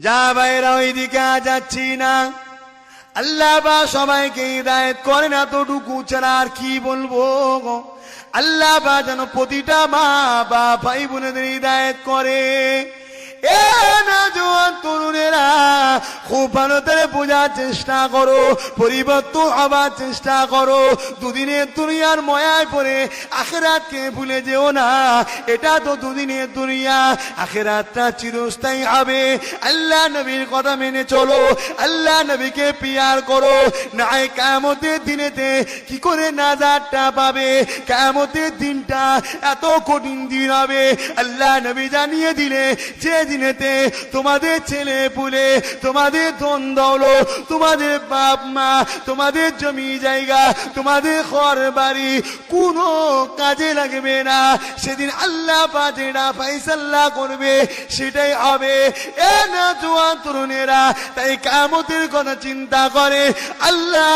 যা বাইরা ওই দিকে যাচ্ছি না আল্লাহ বা সবাইকে হৃদায়ত করেন এতটুকু ছাড়া আর কি বলব? আল্লাহ বা যেন প্রতিটা মা বা ভাই বোনেদের হৃদায়ত করে বোঝার চেষ্টা করো, পরিবর্তন হবার চেষ্টা করো। দুদিনের দুনিয়ার ময়ায় ভুলে যেও না, এটা তো দুদিনের চিরস্থায়ী হবে। আল্লাহ নবীর কথা মেনে চলো, আল্লাহ নবীকে পিয়ার করো। নাই কামতের দিনেতে কি করে নাজারটা পাবে? কামতের দিনটা এত কঠিন দিন হবে। আল্লাহ নবী জানিয়ে দিলে, যে দিনেতে তোমাদের ছেলে পুলে, তোমাদের ধন দৌলো তোমাদের বাপ মা, তোমাদের জমি জায়গা, তোমাদের ঘর বাড়ি, কোনো কাজে লাগবে না। সেদিন আল্লাহ পাজেরা ফাইসাল্লাহ করবে, সেটাই হবে। এ না জোয়ান তরুণেরা, তাই কামতের কথা চিন্তা করে। আল্লাহ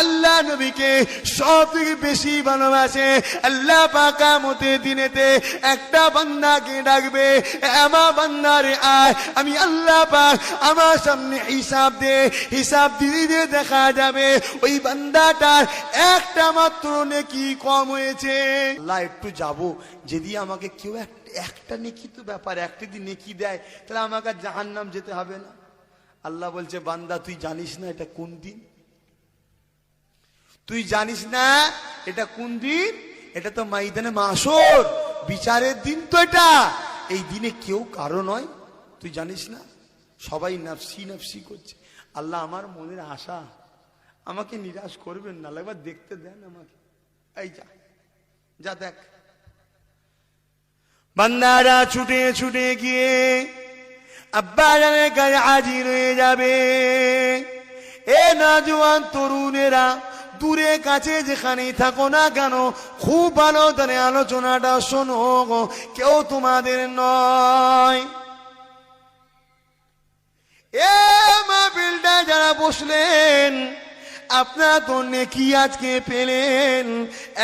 আল্লাহ নবীকে সব থেকে বেশি ভালোবাসে। আল্লাহ পাকামতের দিনেতে একটা বান্দাকে ডাকবে আমার বান্দারে আয়, আমি আল্লাহ পাক আমার সামনে হিসাব দে, হিসাব দিদি দিয়ে দেখা যাবে ওই বান্দাটার একটা মাত্র নেকি কম হয়েছে। আল্লাহ, একটু যাব। যদি আমাকে কেউ একটা নেকি তো ব্যাপার, একটা যদি নেকি দেয়, তাহলে আমাকে জাহান নাম যেতে হবে না। আল্লাহ বলছে, বান্দা, তুই জানিস না এটা কোন দিন? তুই জানিস না এটা কোন দিন? এটা তো মাইদানে মাসর বিচারের দিন তো এটা। এই দিনে কেউ কারও নয়। তুই জানিস না? সবাই নাফসি নাফসি করছে। আল্লাহ আমার মনের আশা আমাকে নিরাশ করবেন না। একবার দেখতে দেন আমাকে। এই যা যা দেখ। বান্দারা ছুটে ছুটে গিয়ে আব্বা জানের কাছে হাজির হয়ে যাবে। এ নজওয়ান তরুণেরা দূরে কাছে যেখানেই থাকো না কেন, খুব ভালো ধরে আলোচনাটা শোনো। কেউ তোমাদের নয় যারা বসলেন, আপনারা তো নেকি আজকে পেলেন,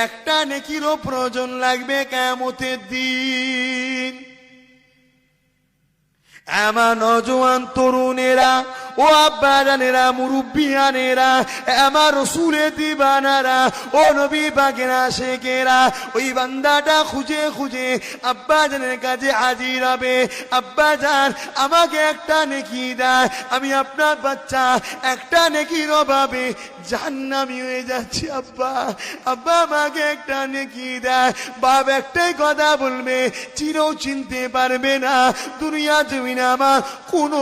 একটা নেকিরও প্রয়োজন লাগবে কেমতের দিন আমার নজওয়ান তরুণেরা ও আব্বা আব্বাজানেরা মুরব্বিয়ানেরা আমার রসুলের দিবানারা, ও নবী বাগেরা শেখেরা, ওই বান্দাটা খুঁজে খুঁজে আব্বাজানের কাছে হাজির হবে। আব্বাজান আমাকে একটা নেকি দেয়, আমি আপনার বাচ্চা, একটা নেকির অভাবে জাহান্নামি হয়ে যাচ্ছি আব্বা। আব্বা আমাকে একটা নেকি দেয়, বাপ একটাই কথা বলবে, চিরও চিনতে পারবে না, দুনিয়া জমিনে আমার কোনো